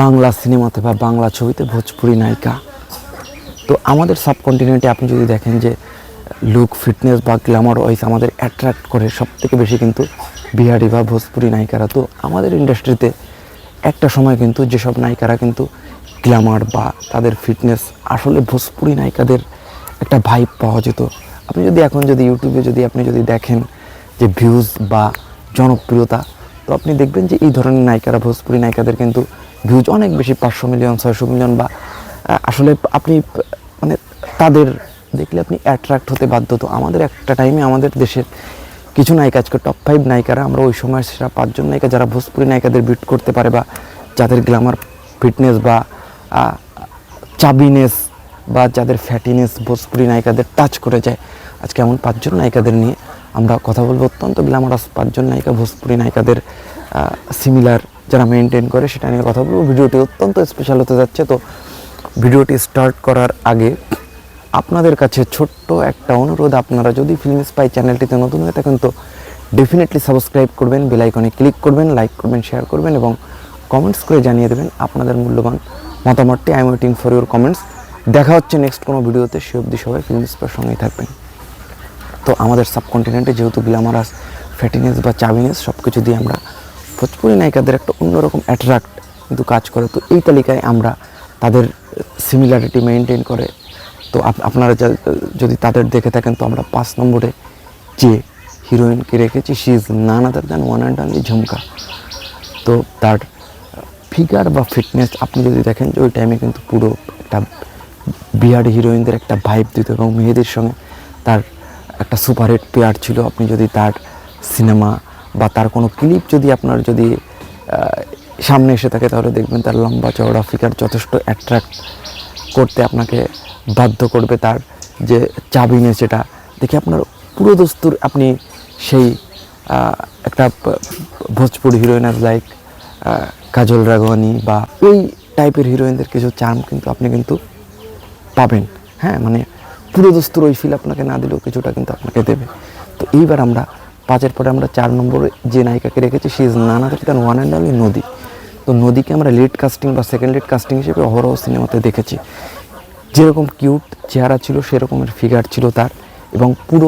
বাংলা সিনেমাতে বা বাংলা ছবিতে ভোজপুরি নায়িকা। তো আমাদের সাবকন্টিনেন্টে আপনি যদি দেখেন যে লুক ফিটনেস বা গ্ল্যামার ওয়াইজ আমাদের অ্যাট্রাক্ট করে সব থেকে বেশি কিন্তু বিহারি বা ভোজপুরি নায়িকারা। তো আমাদের ইন্ডাস্ট্রিতে একটা সময় কিন্তু যেসব নায়িকারা কিন্তু গ্ল্যামার বা তাদের ফিটনেস আসলে ভোজপুরি নায়িকাদের একটা ভাইব পাওয়া যেত। আপনি যদি এখন যদি ইউটিউবে যদি আপনি যদি দেখেন যে ভিউজ বা জনপ্রিয়তা। তো আপনি দেখবেন যে এই ধরনের নায়িকারা, ভোজপুরি নায়িকাদের কিন্তু ভিউজ অনেক বেশি, পাঁচশো মিলিয়ন ছয়শো মিলিয়ন বা আসলে আপনি মানে তাদের দেখলে আপনি অ্যাট্রাক্ট হতে বাধ্য। তো আমাদের একটা টাইমে আমাদের দেশের কিছু নায়িকা, আজকে টপ ফাইভ নায়িকারা, আমরা ওই সময় সেরা পাঁচজন নায়িকা যারা ভোজপুরি নায়িকাদের বিট করতে পারে বা যাদের গ্ল্যামার ফিটনেস বা চাবিনেস বা যাদের ফ্যাটিনেস ভোজপুরি নায়িকাদের টাচ করে যায়। আজকে এমন পাঁচজন নায়িকাদের নিয়ে আমরা কথা বলব অত্যন্ত গ্ল্যামারাস পাঁচজন নায়িকা, ভোজপুরি নায়িকাদের সিমিলার যারা মেনটেন করে সেটা নিয়ে কথা বলব। ভিডিওটি অত্যন্ত স্পেশাল হতে যাচ্ছে, তো ভিডিওটি স্টার্ট করার আগে আপনাদের কাছে ছোট্ট একটা অনুরোধ, আপনারা যদি ফিল্ম স্পাই চ্যানেলটিতে নতুন হয়ে থাকেন, তো ডেফিনেটলি সাবস্ক্রাইব করবেন বেল আইকনে ক্লিক করবেন লাইক করবেন শেয়ার করবেন এবং কমেন্টস করে জানিয়ে দেবেন আপনাদের মূল্যবান মতামতটি। I am waiting for your comments দেখা হচ্ছে নেক্সট কোনো ভিডিওতে, সে অবধি সবাই ফিল্ম স্পার সঙ্গেই থাকবেন। তো আমাদের সাবকন্টিনেন্টে যেহেতু গ্ল্যামারাস, ফ্যাটিনেস বা চাবিনেস সব কিছু দিয়ে আমরা ভোজপুরি নায়িকাদের একটা অন্যরকম অ্যাট্রাক্ট কিন্তু কাজ করে, তো এই তালিকায় আমরা তাদের সিমিলারিটি মেনটেন করে। তো আপনারা যদি তাদের দেখে থাকেন, তো আমরা পাঁচ নম্বরে যে হিরোইনকে রেখেছি she is none other than one and only Jhumka তো তার ফিগার বা ফিটনেস আপনি যদি দেখেন যে ওই টাইমে কিন্তু পুরো একটা বিহারি হিরোইনদের একটা ভাইব দিত এবং মেহেদির সঙ্গে তার একটা সুপারহিট পেয়ার ছিল, আপনি যদি তার সিনেমা বা তার কোনো ক্লিপ যদি আপনার যদি সামনে এসে থাকে, তাহলে দেখবেন তার লম্বা চওড়া ফিগার যথেষ্ট অ্যাট্রাক্ট করতে আপনাকে বাধ্য করবে তার যে চাবিনে সেটা। দেখে আপনার পুরো দস্তুর আপনি সেই একটা ভোজপুরি হিরোইন আজ লাইক কাজল রাঘবানি বা ওই টাইপের হিরোইনদের কিছু চার্ম কিন্তু আপনি কিন্তু পাবেন। হ্যাঁ মানে পুরো দস্তুর ওই ফিল আপনাকে না দিলেও কিছুটা কিন্তু আপনাকে দেবে। তো এইবার আমরা পাঁচের পরে আমরা চার নম্বরে যে নায়িকাকে রেখেছি, সে is none than one and only Nodi তো নদীকে আমরা লিড কাস্টিং বা সেকেন্ড লিড কাস্টিং হিসেবে অহরহ সিনেমাতে দেখেছি। যেরকম কিউট চেহারা ছিল, সেরকমের ফিগার ছিল তার এবং পুরো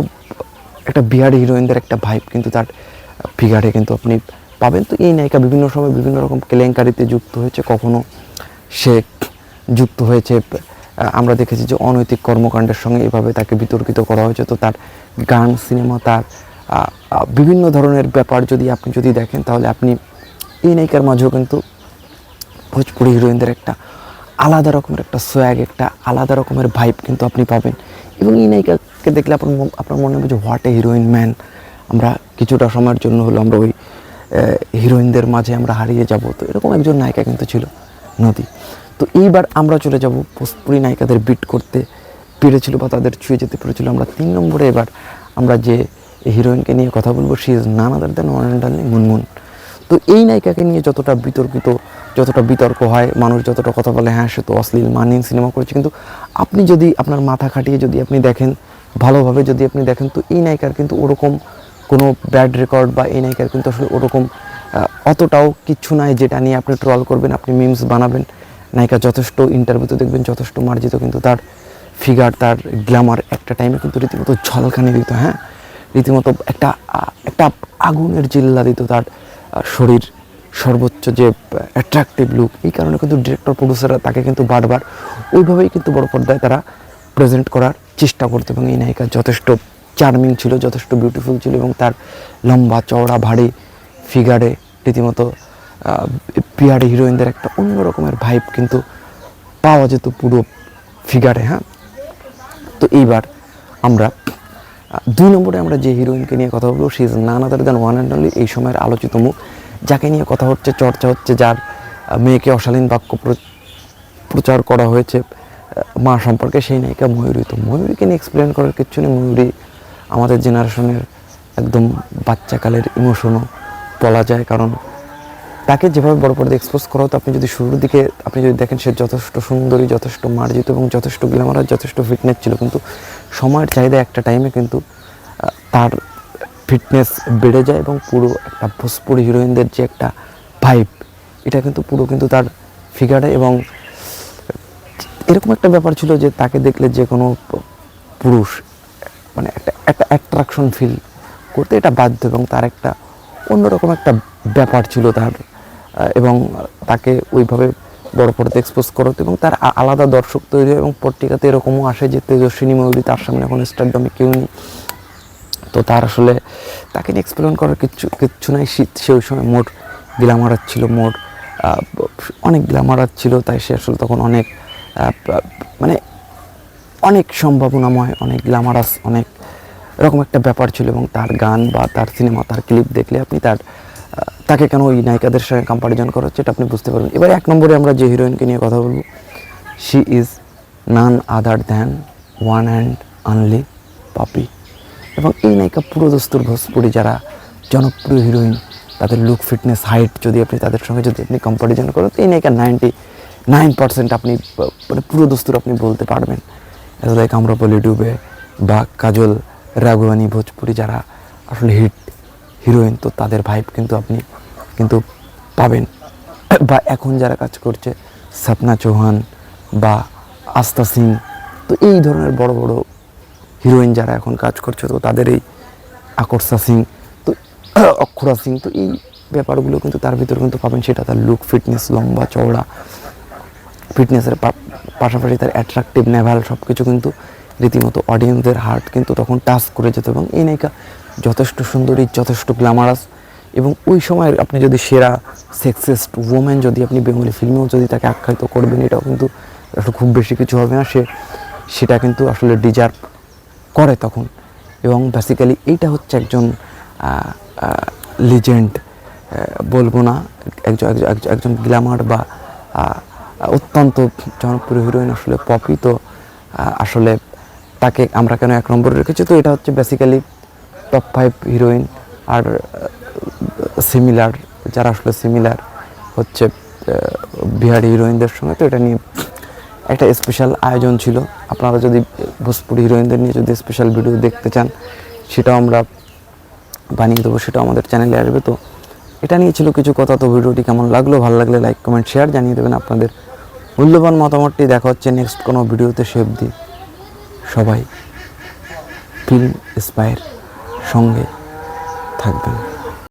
একটা বিহারি হিরোইনদের একটা ভাইব কিন্তু তার ফিগারে কিন্তু আপনি পাবেন। তো এই নায়িকা বিভিন্ন সময় বিভিন্ন রকম কেলেঙ্কারিতে যুক্ত হয়েছে, কখনো সে যুক্ত হয়েছে আমরা দেখেছি যে অনৈতিক কর্মকাণ্ডের সঙ্গে এভাবে তাকে বিতর্কিত করা হয়েছে। তো তার গান, সিনেমা, তার বিভিন্ন ধরনের ব্যাপার যদি আপনি যদি দেখেন, তাহলে আপনি এই নায়িকার মাঝেও কিন্তু ভোজপুরি হিরোইনদের একটা আলাদা রকমের একটা সোয়াগ একটা আলাদা রকমের ভাইব কিন্তু আপনি পাবেন। এবং এই নায়িকাকে দেখলে আপনার আপনার মনে হবে যে হোয়াট এ হিরোইন ম্যান আমরা কিছুটা সময়ের জন্য হলো আমরা ওই হিরোইনদের মাঝে আমরা হারিয়ে যাব। তো এরকম একজন নায়িকা কিন্তু ছিল নদী। তো এইবার আমরা চলে যাব ভোজপুরি নায়িকাদের বিট করতে। পেরেছিল বা তাদের ছুঁয়ে যেতে পেরেছিল। আমরা তিন নম্বরে এবার আমরা যে হিরোইনকে নিয়ে কথা বলব she is none other than one and only Munmun. তো এই নায়িকাকে নিয়ে যতটা বিতর্কিত, যতটা বিতর্ক হয়, মানুষ যতটা কথা বলে হ্যাঁ সে তো অশ্লীল, মানহীন সিনেমা করেছে। কিন্তু আপনি যদি আপনার মাথা খাটিয়ে যদি আপনি দেখেন, ভালোভাবে যদি আপনি দেখেন, তো এই নায়িকার কিন্তু ওরকম কোনো ব্যাড রেকর্ড বা এই নায়িকার কিন্তু আসলে ওরকম অতটাও কিচ্ছু নাই যেটা নিয়ে আপনি ট্রল করবেন, আপনি মিমস বানাবেন। নায়িকা যথেষ্ট ইন্টারভিউতে দেখবেন, যথেষ্ট মার্জিত কিন্তু তার ফিগার তার গ্ল্যামার একটা টাইমে কিন্তু রীতিমতো ঝলকানি দিত হ্যাঁ? রীতিমতো একটা একটা আগুনের জিল্লা দিত তার শরীর, সর্বোচ্চ যে অ্যাট্রাকটিভ লুক এই কারণে কিন্তু ডিরেক্টর প্রডিউসাররা তাকে কিন্তু বারবার ওইভাবেই কিন্তু বড় পর্দায় তারা প্রেজেন্ট করার চেষ্টা করতো এবং এই নায়িকা যথেষ্ট চার্মিং ছিল, যথেষ্ট বিউটিফুল ছিল এবং তার লম্বা, চওড়া, ভারী ফিগারে রীতিমতো বিহারি হিরোইনদের একটা অন্য রকমের ভাইব কিন্তু পাওয়া যেত পুরো ফিগারে হ্যাঁ? তো এইবার আমরা দুই নম্বরে আমরা যে হিরোইনকে নিয়ে কথা বলব she is none other than one and only এই সময়ের আলোচিত মুখ, যাকে নিয়ে কথা হচ্ছে, চর্চা হচ্ছে, যার মেয়েকে অশালীন বাক্য প্র- প্রচার করা হয়েছে মা সম্পর্কে সেই নায়িকা ময়ূরী। তো ময়ূরীকে নিয়ে এক্সপ্লেন করার কিছু নেই, ময়ূরী আমাদের জেনারেশনের একদম বাচ্চাকালের ইমোশনও বলা যায়, কারণ তাকে যেভাবে বড় পর্দা এক্সপোজ করা হতো, আপনি যদি শুরুর দিকে, আপনি যদি দেখেন সে যথেষ্ট সুন্দরী, যথেষ্ট মার্জিত এবং যথেষ্ট গ্ল্যামারাস যথেষ্ট ফিটনেস ছিল, কিন্তু সময়ের চাহিদা একটা টাইমে কিন্তু তার ফিটনেস বেড়ে যায় এবং পুরো একটা ভোজপুরি হিরোইনদের যে একটা ভাইব এটা কিন্তু পুরো কিন্তু তার ফিগারে এবং এরকম একটা ব্যাপার ছিল যে তাকে দেখলে যে কোনো পুরুষ মানে একটা একটা অ্যাট্রাকশন ফিল করতে এটা বাধ্য এবং তার একটা অন্যরকম একটা ব্যাপার ছিল তার এবং তাকে ওইভাবে বড় পর্দাতে এক্সপোজ করতে এবং তার আলাদা দর্শক তৈরি হয় এবং পত্রিকাতে এরকমও আসে যে তেজস্বিনী ময়ূরী তার সামনে এখন স্টারডমে কেউ নেই। তো তার আসলে তাকে নিয়ে এক্সপ্লেন করার কিচ্ছু কিচ্ছু নাই। শীত সে ওই সময় মোট গ্ল্যামারার ছিল, মোট অনেক গ্ল্যামারার ছিল, তাই সে আসলে তখন অনেক মানে অনেক সম্ভাবনাময়, অনেক গ্ল্যামারাস অনেক এরকম একটা ব্যাপার ছিল এবং তার গান বা তার সিনেমা তার ক্লিপ দেখলে আপনি তার তাকে কেন ওই নায়িকাদের সঙ্গে কম্পারিজন করা হচ্ছে এটা আপনি বুঝতে পারবেন। এবার এক নম্বরে আমরা যে হিরোইনকে নিয়ে কথা বলব she is none other than one and only Popy এবং এই নায়িকা পুরো দস্তুর ভোজপুরি যারা জনপ্রিয় হিরোইন তাদের লুক ফিটনেস হাইট যদি আপনি তাদের সঙ্গে যদি আপনি কম্পারিজন করেন, তো এই নায়িকা নাইনটি নাইন পার্সেন্ট আপনি মানে পুরো দস্তুর আপনি বলতে পারবেন। লাইক বলি ডুবে বা কাজল রাঘবানী ভোজপুরি যারা আসলে হিট হিরোইন, তো তাদের ভাইব কিন্তু আপনি কিন্তু পাবেন। বা এখন যারা কাজ করছে সপনা চৌহান বা আস্থা সিং, তো এই ধরনের বড় বড় হিরোইন যারা এখন কাজ করছে, তো তাদের এই আকর্ষা সিং, তো অক্ষরা সিং, তো এই ব্যাপারগুলো কিন্তু তার ভিতরে কিন্তু পাবেন সেটা তার লুক ফিটনেস লম্বা চওড়া। ফিটনেসের পাশাপাশি তার অ্যাট্রাকটিভ নেভাল সব কিছু কিন্তু রীতিমতো অডিয়েন্সদের হার্ট কিন্তু তখন টাচ করে যেত এবং এই নায়িকা যথেষ্ট সুন্দরী, যথেষ্ট গ্ল্যামারাস এবং ওই সময় আপনি যদি সেরা সেক্সেস্ট ওমেন যদি আপনি বেঙ্গলি ফিল্মেও যদি তাকে আখ্যায়িত করবেন, এটাও কিন্তু আসলে খুব বেশি কিছু হবে না। সে, সেটা কিন্তু আসলে ডিজার্ভ করে তখন। এবং বেসিক্যালি এইটা হচ্ছে একজন লিজেন্ড বলব না একজন একজন- গ্ল্যামার বা অত্যন্ত জনপ্রিয় হিরোইন আসলে পপি তো আসলে তাকে আমরা কেন এক নম্বরে রেখেছি? তো এটা হচ্ছে বেসিক্যালি টপ ফাইভ হিরোইন আর সিমিলার যারা আসলে সিমিলার হচ্ছে বিহারি হিরোইনদের সঙ্গে, তো এটা নিয়ে একটা স্পেশাল আয়োজন ছিল। আপনারা যদি ভোজপুরি হিরোইনদের নিয়ে যদি স্পেশাল ভিডিও দেখতে চান, সেটাও আমরা বানিয়ে দেবো, সেটাও আমাদের চ্যানেলে আসবে। তো এটা নিয়ে ছিল কিছু কথা, তো ভিডিওটি কেমন লাগল, ভালো লাগলে লাইক কমেন্ট শেয়ার জানিয়ে দেবেন আপনাদের মূল্যবান মতামতটি। দেখা হচ্ছে নেক্সট কোনো ভিডিওতে সে অবধি সবাই ফিল্ম স্পায়ের সঙ্গে থাকবেন